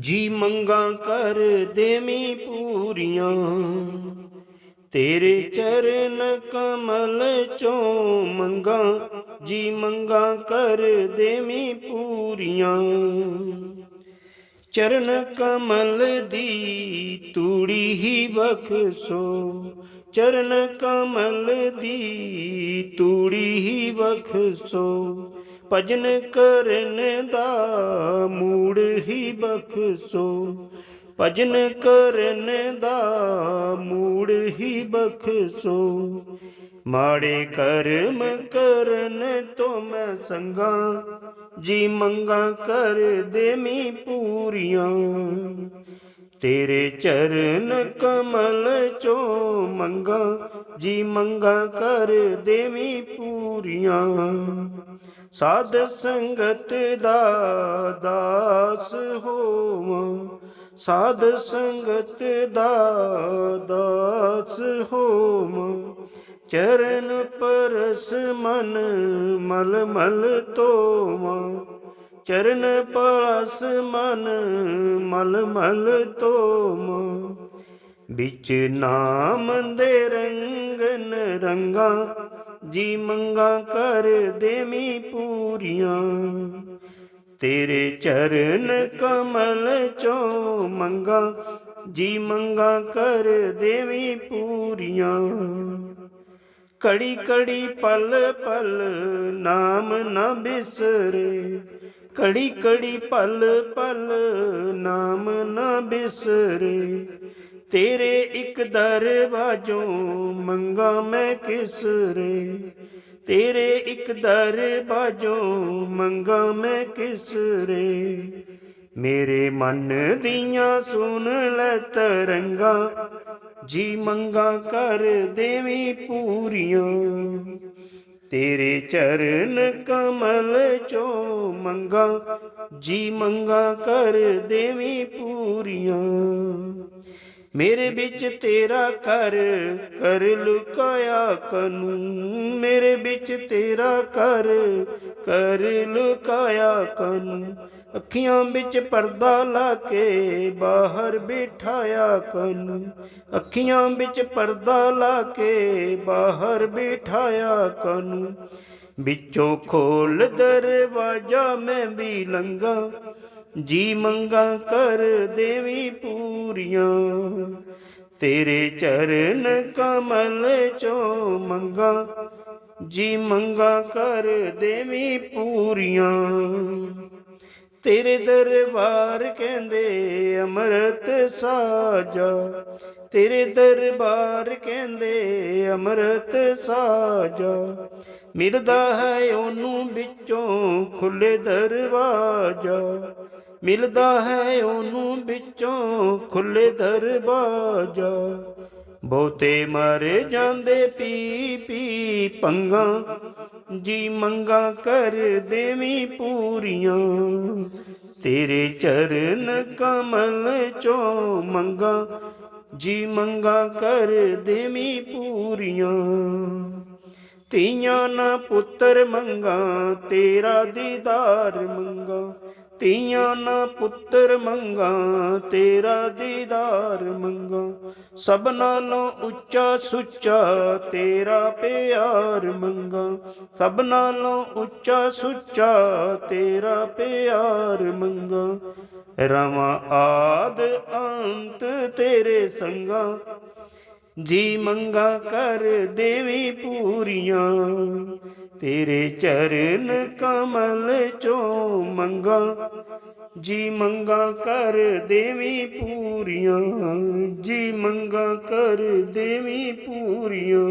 ਜੀ ਮੰਗਾ ਕਰ ਦੇਵੀ ਪੂਰੀਆਂ। ਤੇਰੇ ਚਰਨ ਕਮਲ ਚੋਂ ਮੰਗਾ, ਜੀ ਮੰਗਾ ਕਰ ਦੇਵੀ ਪੂਰੀਆਂ। ਚਰਨ ਕਮਲ ਦੀ ਤੂੜੀ ਹੀ ਬਖਸ਼ੋ। ਚਰਨ ਕਮਲ ਦੀ ਤੂੜੀ ਹੀ ਬਖਸ਼ੋ। ਭਜਨ ਕਰਨ ਦਾ ਮੂੜ ਹੀ ਬਖਸ਼ੋ। ਭਜਨ ਕਰਨ ਦਾ ਮੂੜ ਹੀ ਬਖਸ਼ੋ। ਮਾੜੇ ਕਰਮ ਕਰਨ ਤੋਂ ਮੈਂ ਸੰਗਾ, ਜੀ ਮੰਗਾ ਕਰ ਦੇਮੀ ਪੂਰੀਆਂ। ਤੇਰੇ ਚਰਨ ਕਮਲ ਚੋਂ ਮੰਗਾ, ਜੀ ਮੰਗਾ ਕਰ ਦੇਵੀ ਪੂਰੀਆਂ। ਸਾਧ ਸੰਗਤ ਦਾ ਦਾਸ ਹੋਵਾਂ। ਸਾਧ ਸੰਗਤ ਦਾ ਦਾਸ ਹੋਵਾਂ। ਚਰਨ ਪਰਸ ਮਨ ਮਲ ਮਲ ਤੋਵਾਂ ਚਰਨ ਪਰਸ ਮਨ ਮਲ ਮਲ ਤੋਮ ਵਿੱਚ ਨਾਮ ਦੇ ਰੰਗਨ ਰੰਗਾ ਜੀ ਮੰਗਾ ਕਰ ਦੇਵੀ ਪੂਰੀਆਂ। ਤੇਰੇ ਚਰਨ ਕਮਲ ਚੋਂ ਮੰਗਾ, ਜੀ ਮੰਗਾ ਕਰ ਦੇਵੀ ਪੂਰੀਆਂ। ਕੜੀ ਕੜੀ ਪਲ ਪਲ ਨਾਮ ਨਾ ਬਿਸਰੇ, ਕੜੀ ਕੜੀ ਪਲ ਪਲ ਨਾਮ ਨਾ ਬਿਸਰੇ। ਤੇਰੇ ਇੱਕ ਦਰਵਾਜੋਂ ਮੰਗਾ ਮੈਂ ਕਿਸਰੇ ਤੇਰੇ ਇੱਕ ਦਰਵਾਜੋਂ ਮੰਗਾ ਮੈਂ ਕਿਸਰੇ ਮੇਰੇ ਮਨ ਦੀਆਂ ਸੁਣ ਲੈ ਤਰੰਗਾ, ਜੀ ਮੰਗਾ ਕਰ ਦੇਵੀ ਪੂਰੀਆਂ। ਤੇਰੇ ਚਰਨ ਕਮਲ ਚੋਂ ਮੰਗਾ, ਜੀ ਮੰਗਾ ਕਰ ਦੇਵੀ ਪੂਰੀਆਂ। ਮੇਰੇ ਵਿੱਚ ਤੇਰਾ ਕਰ ਕਰ ਲੁਕਾਇਆ ਕਨੂੰ। ਮੇਰੇ ਵਿੱਚ ਤੇਰਾ ਕਰ ਕਰ ਲੁਕਾਇਆ ਕਨੂੰ। ਅੱਖੀਆਂ ਵਿੱਚ ਪਰਦਾ ਲਾ ਕੇ ਬਾਹਰ ਬਿਠਾਇਆ ਕਨੂੰ। ਅੱਖੀਆਂ ਵਿੱਚ ਪਰਦਾ ਲਾ ਕੇ ਬਾਹਰ ਬਿਠਾਇਆ ਕਨੂੰ। ਵਿੱਚੋਂ ਖੋਲ ਦਰਵਾਜਾ ਮੈਂ ਵੀ ਲੰਗਾ ਜੀ ਮੰਗਾ ਕਰ ਦੇਵੀ ਪੂਰੀਆਂ। ਤੇਰੇ ਚਰਨ ਕਮਲ ਚੋਂ ਮੰਗਾ, ਜੀ ਮੰਗਾ ਕਰ ਦੇਵੀ ਪੂਰੀਆਂ। ਤੇਰੇ ਦਰਬਾਰ ਕਹਿੰਦੇ, ਅੰਮ੍ਰਿਤ ਸਾਜਾ ਤੇਰੇ ਦਰਬਾਰ ਕਹਿੰਦੇ, ਅੰਮ੍ਰਿਤ ਸਾਜਾ, ਮਿਲਦਾ ਹੈ ਉਹਨੂੰ ਵਿੱਚੋਂ ਖੁੱਲੇ ਦਰਵਾਜਾ, ਮਿਲਦਾ ਹੈ ਉਹਨੂੰ ਵਿੱਚੋਂ ਖੁੱਲੇ ਦਰਵਾਜਾ, ਬਹੁਤੇ ਮਰ ਜਾਂਦੇ ਪੀ ਪੀ ਪੰਗਾ, ਜੀ ਮੰਗਾ ਕਰ ਦੇਵੀ ਪੂਰੀਆਂ, ਤੇਰੇ ਚਰਨ ਕਮਲ ਚੋਂ ਮੰਗਾ ਜੀ ਮੰਗਾ ਕਰ ਦੇਵੀ ਪੂਰੀਆਂ। ਤੀਆਂ ਨਾ ਪੁੱਤਰ ਮੰਗਾ ਤੇਰਾ ਦੀਦਾਰ ਮੰਗਾ। ਤੀਆਂ ਨਾ ਪੁੱਤਰ ਮੰਗਾ, ਤੇਰਾ ਦੀਦਾਰ ਮੰਗਾ। ਸਭ ਨਾਲੋਂ ਉੱਚਾ ਸੁੱਚਾ, ਤੇਰਾ ਪਿਆਰ ਮੰਗਾ। ਸਭ ਨਾਲੋਂ ਉੱਚਾ ਸੁੱਚਾ, ਤੇਰਾ ਪਿਆਰ ਮੰਗਾ। ਰਵਾਂ ਆਦ ਅੰਤ ਤੇਰੇ ਸੰਗਾ। ਜੀ ਮੰਗਾ ਕਰ ਦੇਵੀ ਪੂਰੀਆਂ। ਤੇਰੇ ਚਰਨ ਕਮਲ ਚੋਂ ਮੰਗਾ, ਜੀ ਮੰਗਾ ਕਰ ਦੇਵੀ ਪੂਰੀਆਂ, ਜੀ ਮੰਗਾ ਕਰ ਦੇਵੀ ਪੂਰੀਆਂ।